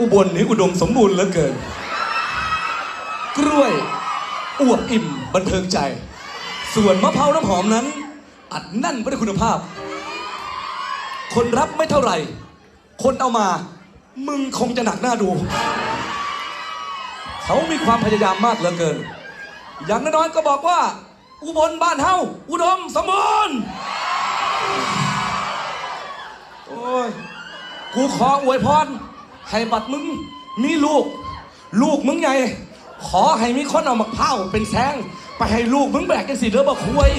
อุบลนี้อุดมสมบูรณ์เหลือเกิน กล้วยอวบอิ่มบันเทิงใจ ส่วนมะพร้าวน้ำหอมนั้น อัดแน่นไปด้คุณภาพ คนรับไม่เท่าไหร่ คนเอามา มึงคงจะหนักหน้าดู เขามีความพยายามมากเหลือเกิน อย่างน้อยๆก็บอกว่า อุบลบ้านเฮาอุดมสมบูรณ์โอ้ยกูขออวยพรให้บัดมึงมีลูก ลูกมึงไง ขอให้มีคนเอามะพร้าวเป็นแซงไปให้ลูกมึงแบกกันสิเด้อบ่คุย